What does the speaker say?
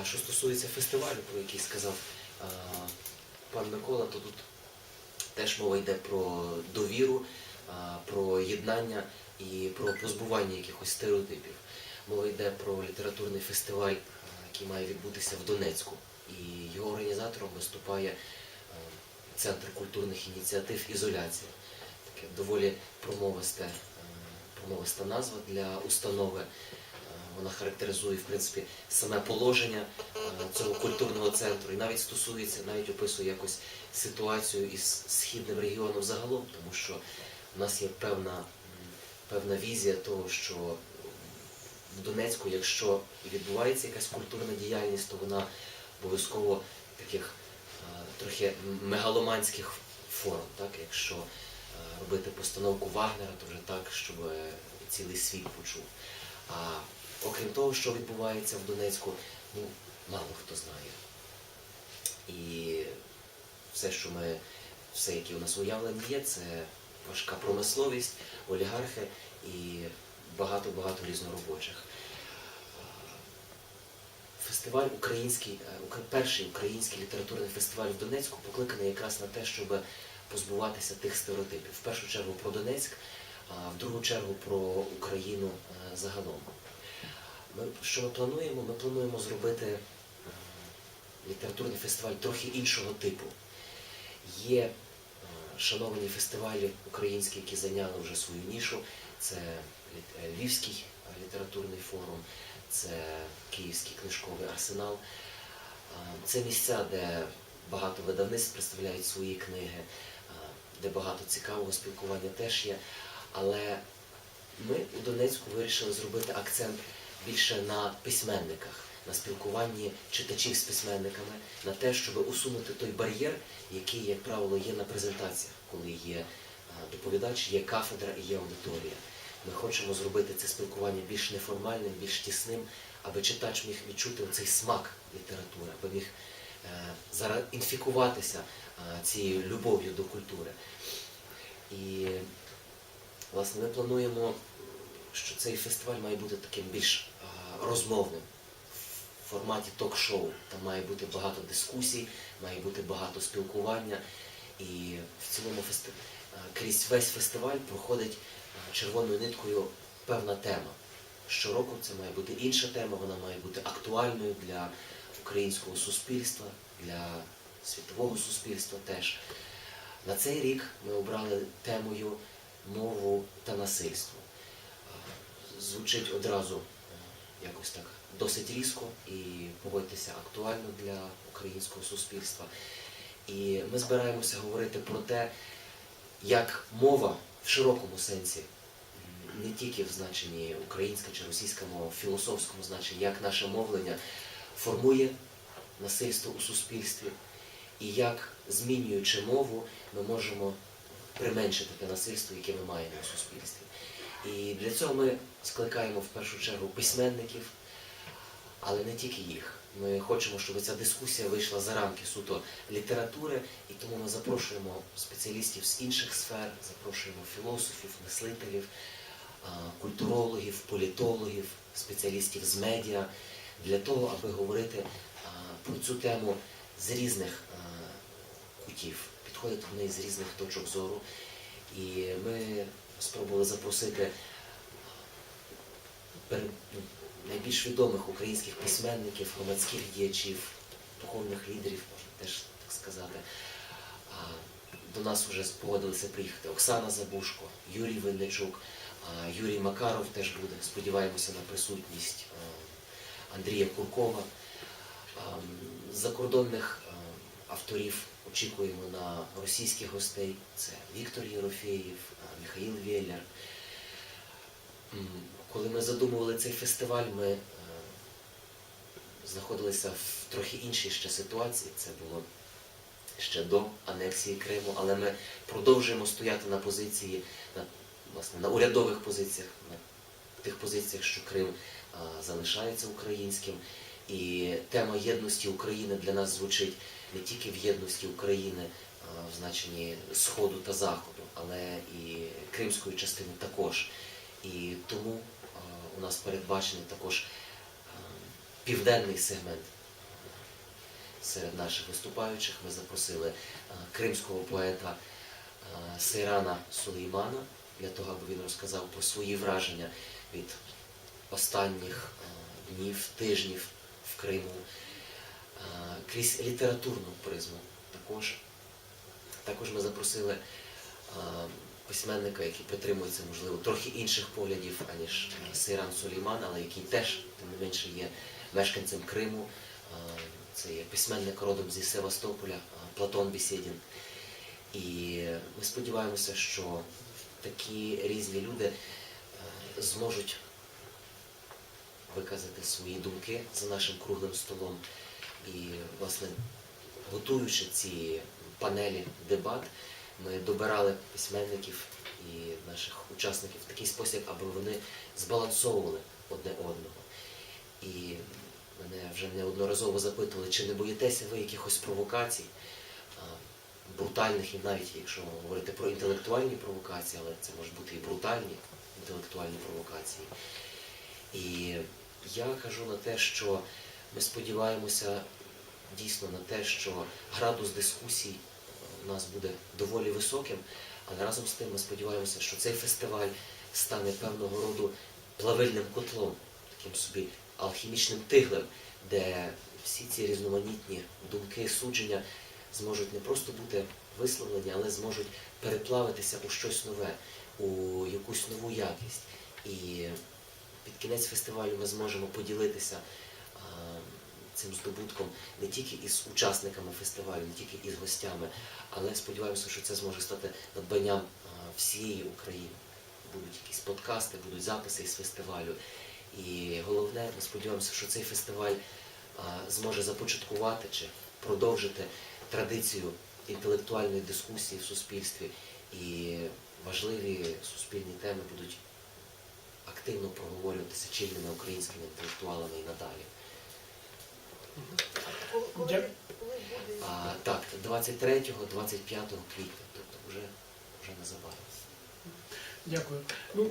А що стосується фестивалю, про який сказав а, пан Микола, то тут теж мова йде про довіру, а, про єднання і про позбування якихось стереотипів. Мова йде про літературний фестиваль, а, який має відбутися в Донецьку. І його організатором виступає е, Центр культурних ініціатив Ізоляція. Таке доволі е, промовиста назва для установи. Вона характеризує, в принципі, саме положення е, цього культурного центру і навіть стосується, навіть описує якось ситуацію із східним регіоном загалом, тому що в нас є певна, певна візія того, що в Донецьку, якщо відбувається якась культурна діяльність, то вона обов'язково таких е, трохи мегаломанських форм. Так? Якщо е, робити постановку Вагнера, то вже так, щоб цілий світ почув. А окрім того, що відбувається в Донецьку, ну, мало хто знає. І все, що ми, все, яке у нас уявлення є, це важка промисловість, олігархи і багато-багато різноробочих. Фестиваль український, е, перший український літературний фестиваль в Донецьку покликаний якраз на те, щоб позбуватися тих стереотипів. В першу чергу про Донецьк, а в другу чергу про Україну е, загалом. Ми, що ми плануємо? Ми плануємо зробити е, літературний фестиваль трохи іншого типу. Є е, шановані фестивалі українські, які зайняли вже свою нішу. Це е, Львівський літературний форум, це Київський книжковий арсенал. Це місця, де багато видавництв представляють свої книги, де багато цікавого спілкування теж є. Але ми у Донецьку вирішили зробити акцент більше на письменниках, на спілкуванні читачів з письменниками, на те, щоб усунути той бар'єр, який, як правило, є на презентаціях, коли є е, доповідач, є кафедра і є аудиторія. Ми хочемо зробити це спілкування більш неформальним, більш тісним, аби читач міг відчути цей смак літератури, аби міг е, зараз інфікуватися е, цією любов'ю до культури. І власне ми плануємо, що цей фестиваль має бути таким більш е, розмовним в форматі ток-шоу. Там має бути багато дискусій, має бути багато спілкування. І в цілому фести... е, крізь весь фестиваль проходить е, червоною ниткою певна тема. Щороку це має бути інша тема, вона має бути актуальною для українського суспільства, для світового суспільства теж. На цей рік ми обрали темою мову та насильство. Звучить одразу е, якось так досить різко і погодьтеся актуально для українського суспільства. І ми збираємося говорити про те, як мова в широкому сенсі, не тільки в значенні українська чи російська мова, в філософському значенні, як наше мовлення формує насильство у суспільстві, і як, змінюючи мову, ми можемо применшити те насильство, яке ми маємо у суспільстві. І для цього ми скликаємо в першу чергу письменників, але не тільки їх. Ми хочемо, щоб ця дискусія вийшла за рамки суто літератури, і тому ми запрошуємо спеціалістів з інших сфер, запрошуємо філософів, мислителів, культурологів, політологів, спеціалістів з медіа для того, аби говорити про цю тему з різних кутів, підходити до неї з різних точок зору. І ми спробували запросити ну, найбільш відомих українських письменників, громадських діячів, духовних лідерів, можна теж так сказати. До нас вже погодилися приїхати Оксана Забушко, Юрій Винничук, Юрій Макаров теж буде. Сподіваємося на присутність Андрія Куркова. Закордонних авторів очікуємо на російських гостей. Це Віктор Єрофєєв, Михаїл Веллер. Коли ми задумували цей фестиваль, ми е, знаходилися в трохи іншій ще ситуації. Це було ще до анексії Криму, але ми продовжуємо стояти на позиції, на, власне, на урядових позиціях, на тих позиціях, що Крим а, залишається українським. І тема єдності України для нас звучить не тільки в єдності України в значенні Сходу та Заходу, але і кримської частини також. І тому у нас передбачений також південний сегмент серед наших виступаючих. Ми запросили кримського поета Сейрана Сулеймана для того, аби він розказав про свої враження від останніх днів, тижнів Криму крізь літературну призму також. Також ми запросили письменника, який притримується, можливо, трохи інших поглядів, аніж Сейран Сулейман, але який теж, тим не менше, є мешканцем Криму. Це є письменник родом зі Севастополя Платон Бісєдін. І ми сподіваємося, що такі різні люди зможуть виказати свої думки за нашим круглим столом. І, власне, готуючи ці панелі дебат, ми добирали письменників і наших учасників в такий спосіб, аби вони збалансовували одне одного. І мене вже неодноразово запитували, чи не боїтеся ви якихось провокацій, брутальних і навіть якщо говорити про інтелектуальні провокації, але це можуть бути і брутальні інтелектуальні провокації. І я кажу на те, що ми сподіваємося дійсно на те, що градус дискусій е, у нас буде доволі високим, але разом з тим ми сподіваємося, що цей фестиваль стане певного роду плавильним котлом, таким собі алхімічним тиглем, де всі ці різноманітні думки, судження зможуть не просто бути висловлені, але зможуть переплавитися у щось нове, у якусь нову якість. І під кінець фестивалю ми зможемо поділитися цим здобутком не тільки із учасниками фестивалю, не тільки із гостями, але сподіваємося, що це зможе стати надбанням всієї України. Будуть якісь подкасти, будуть записи із фестивалю. І головне, ми сподіваємося, що цей фестиваль зможе започаткувати чи продовжити традицію інтелектуальної дискусії в суспільстві. І важливі суспільні теми будуть активно проговорюватися чинними українськими інтелектуалами і надалі. А, Так, 23-25 квітня, тобто вже вже незабаром. Дякую. Ну...